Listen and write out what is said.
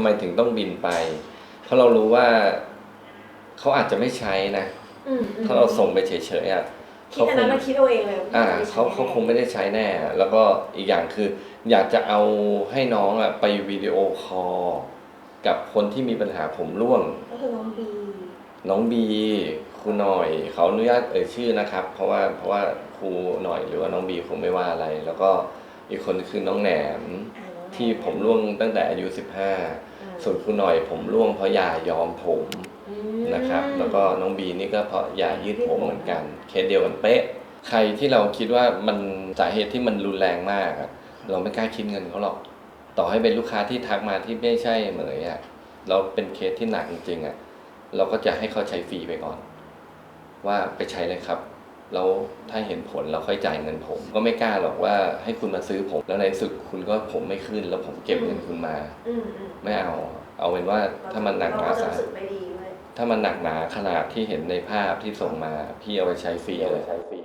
ำไมถึงต้องบินไป เพราะเรารู้ว่าเขาอาจจะไม่ใช้นะอืมอืมถ้าเราส่งไปเฉยๆอะคิดอันนั้นมาคิดเอาเองเลยอ่าไม่ได้ใช้เขาเขาคงไม่ได้ใช้แน่ แล้วก็อีกอย่างคือ อยากจะเอาให้น้องอะไปวิดีโอคอลกับคนที่มีปัญหาผมร่วง ก็คือน้องบี น้องบีครูหน่อยเขาอนุญาตเอ่ยชื่อนะครับ เพราะว่าเพราะว่าครูหน่อยหรือว่าน้องบีคงไม่ว่าอะไร แล้วก็อีกคนคือน้องแหนมอ่าน้อง ที่ผมร่วงตั้งแต่อายุ 15อ่าส่วนครูหน่อยผมร่วงเพราะยายอมผมอืมนะครับ แล้วก็น้องบีนี่ก็เพราะยายืดผมเหมือนกันเคสเดียวกันเป๊ะ ใครที่เราคิดว่ามันสาเหตุที่มันรุนแรงมากอะเราไม่กล้าคิดเงินเขาหรอก ต่อให้เป็นลูกค้าที่ทักมาที่ไม่ใช่เหมยอะเราเป็นเคสที่หนักจริงๆอะเราก็จะให้เขาใช้ฟรีไปก่อน ว่าไปใช้เลยครับ แล้วถ้าเห็นผลเราค่อยจ่ายเงินผม ก็ไม่กล้าหรอกว่าให้คุณมาซื้อผม แล้วในที่สุดคุณก็ผมไม่ขึ้น แล้วผมเก็บเงินคุณมาอืมอืมไม่เอา เอาเป็นว่าถ้ามันหนักหนาเราก็จะสารู้สึกไม่ดีด้วย ถ้ามันหนักหนาขนาดที่เห็นในภาพที่ส่งมาพี่เอาไปใช้ฟรีเลย ใช้ฟรี